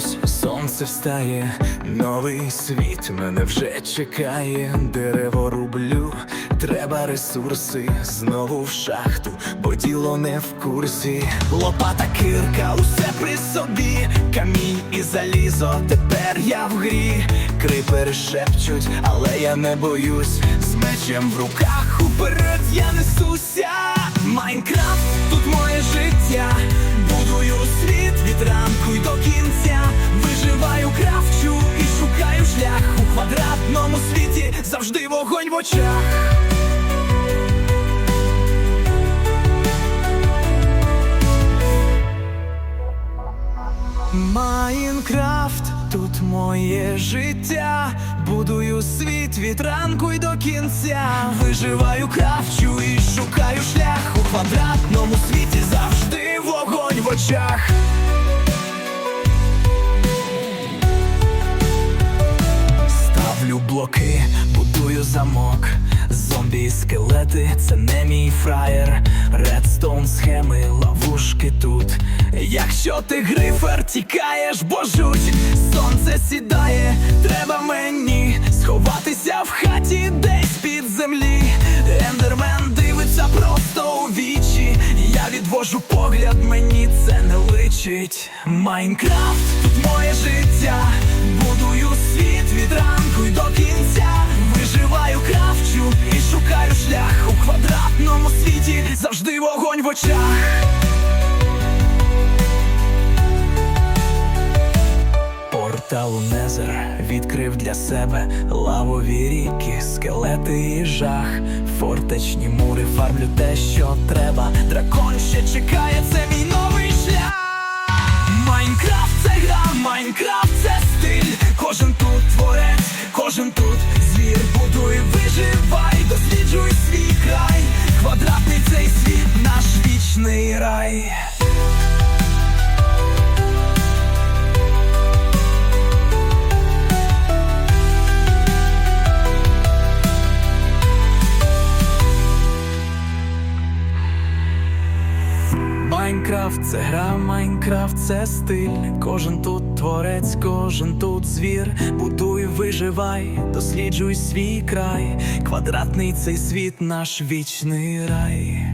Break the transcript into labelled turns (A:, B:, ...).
A: сонце встає, новий світ мене вже чекає, дерево рублю, треба ресурси, знову в шахту, бо діло не в курсі. Лопата кирка, усе при собі, камінь і залізо, тепер я в грі. Крипери шепчуть, але я не боюсь. З мечем в руках уперед я несуся. Вогонь в очах. Майнкрафт, тут моє життя. Будую світ від ранку й до кінця. Виживаю, кравчу і шукаю шлях у квадратному світі. Завжди вогонь в очах. Замок. Зомбі і скелети, це не мій фраєр. Редстоун схеми, ловушки тут. Якщо ти грифер, тікаєш, бо жуть. Сонце сідає, треба мені сховатися в хаті десь під землі. Ендермен дивиться просто у вічі. Я відвожу погляд, мені це не личить. Майнкрафт, тут моє життя. Очах. Портал Незер відкрив для себе лавові ріки, скелети і жах, фортечні мури, фармлю те, що треба. Дракон ще чекає, це мій новий шлях. Майнкрафт це гра, Майнкрафт це стиль. Кожен тут творець, кожен тут звір. Будуй, виживай, досліджуй свій край. Вічний. Майнкрафт це гра, Майнкрафт це стиль. Кожен тут творець, кожен тут звір. Будуй, виживай, досліджуй свій край. Квадратний цей світ, наш вічний рай.